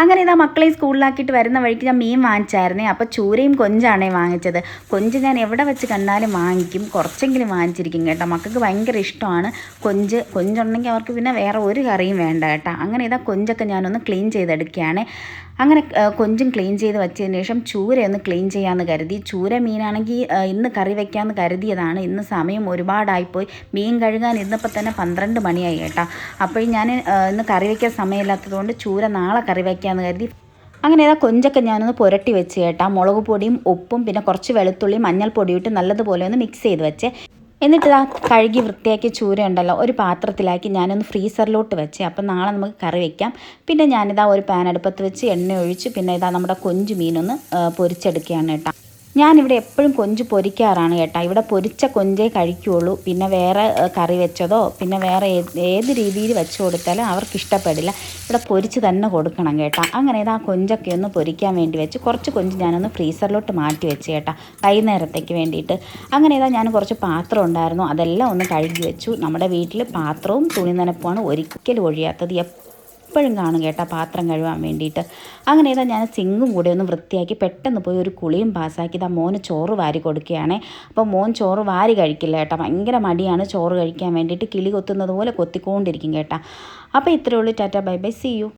അങ്ങനെ ഇതാ മക്കളെ സ്കൂളിലാക്കിയിട്ട് വരുന്ന വഴിക്ക് ഞാൻ മീൻ വാങ്ങിച്ചായിരുന്നേ. അപ്പോൾ ചൂരയും കൊഞ്ചാണേ വാങ്ങിച്ചത്. കൊഞ്ച് ഞാൻ എവിടെ വെച്ച് കണ്ടാലും വാങ്ങിക്കും. കുറച്ചെങ്കിലും വാങ്ങിച്ചിരിക്കും കേട്ടോ. മക്കൾക്ക് ഭയങ്കര ഇഷ്ടമാണ് കൊഞ്ച്. കൊഞ്ചുണ്ടെങ്കിൽ അവർക്ക് പിന്നെ വേറെ ഒരു കറിയും വേണ്ട കേട്ടോ. അങ്ങനെ ഇതാ കൊഞ്ചൊക്കെ ഞാനൊന്ന് ക്ലീൻ ചെയ്തെടുക്കുകയാണ്. അങ്ങനെ കൊഞ്ചും ക്ലീൻ ചെയ്ത് വെച്ചതിന് ശേഷം ചൂരയൊന്ന് ക്ലീൻ ചെയ്യാമെന്ന് കരുതി. ചൂര മീനാണെങ്കിൽ ഇന്ന് കറി വെക്കാമെന്ന് കരുതിയതാണ്. ഇന്ന് സമയം ഒരുപാടായിപ്പോയി. മീൻ കഴുകാൻ ഇന്നിപ്പോൾ തന്നെ പന്ത്രണ്ട് മണിയായി കേട്ടോ. അപ്പോൾ ഞാൻ ഇന്ന് കറി വയ്ക്കാൻ സമയമില്ലാത്തതുകൊണ്ട് ചൂര നാളെ കറി വയ്ക്കാമെന്ന് കരുതി. അങ്ങനെ ഏതാ കൊഞ്ചൊക്കെ ഞാനൊന്ന് പുരട്ടി വെച്ച് കേട്ടാ. മുളക് പൊടിയും ഉപ്പും പിന്നെ കുറച്ച് വെളുത്തുള്ളിയും മഞ്ഞൾപ്പൊടിയും ഇട്ട് നല്ലതുപോലെ ഒന്ന് മിക്സ് ചെയ്ത് വെച്ച്. എന്നിട്ട് ഇതാ കഴുകി വൃത്തിയാക്കി ചൂര ഉണ്ടല്ലോ ഒരു പാത്രത്തിലാക്കി ഞാനൊന്ന് ഫ്രീസറിലോട്ട് വെച്ച്. അപ്പം നാളെ നമുക്ക് കറി വെക്കാം. പിന്നെ ഞാനിതാ ഒരു പാൻ അടുപ്പത്ത് വെച്ച് എണ്ണ ഒഴിച്ച് പിന്നെ ഇതാ നമ്മുടെ കൊഞ്ച് മീനൊന്ന് പൊരിച്ചെടുക്കുകയാണ് കേട്ടോ. ഞാനിവിടെ എപ്പോഴും കൊഞ്ച് പൊരിക്കാറാണ് കേട്ടോ. ഇവിടെ പൊരിച്ച കൊഞ്ചേ കഴിക്കുകയുള്ളൂ പിന്നെ വേറെ കറി വെച്ചതോ പിന്നെ വേറെ ഏത് രീതിയിൽ വെച്ച് കൊടുത്താലും അവർക്ക് ഇഷ്ടപ്പെടില്ല ഇവിടെ പൊരിച്ച് തന്നെ കൊടുക്കണം കേട്ടോ. അങ്ങനെ ഇതാ കൊഞ്ചൊക്കെ ഒന്ന് പൊരിക്കാൻ വേണ്ടി വെച്ച് കുറച്ച് കൊഞ്ച് ഞാനൊന്ന് ഫ്രീസറിലോട്ട് മാറ്റി വെച്ച് കേട്ടോ. വൈകുന്നേരത്തേക്ക് വേണ്ടിയിട്ട്. അങ്ങനെ ഇതാ ഞാൻ കുറച്ച് പാത്രം ഉണ്ടായിരുന്നു. അതെല്ലാം ഒന്ന് കഴുകി വെച്ചു. നമ്മുടെ വീട്ടിൽ പാത്രവും തുണി നനപ്പുമാണ് ഒരിക്കലും ഒഴിയാത്തത്. എപ്പോഴും കാണും കേട്ടോ പാത്രം കഴുകാൻ വേണ്ടിയിട്ട്. അങ്ങനെ ഏതാ ഞാൻ സിങ്ങും കൂടെ ഒന്ന് വൃത്തിയാക്കി പെട്ടെന്ന് പോയി ഒരു കുളിയും പാസ്സാക്കി ഇതാ മോന് ചോറ് വാരി കൊടുക്കുകയാണേ. അപ്പോൾ മോൻ ചോറ് വാരി കഴിക്കില്ല കേട്ടോ. ഭയങ്കര മടിയാണ് ചോറ് കഴിക്കാൻ വേണ്ടിയിട്ട്. കിളി കൊത്തുന്നത് പോലെ കൊത്തിക്കൊണ്ടിരിക്കും കേട്ടോ. അപ്പോൾ ഇത്രയേ ഉള്ളൂ. Tata bye bye. See you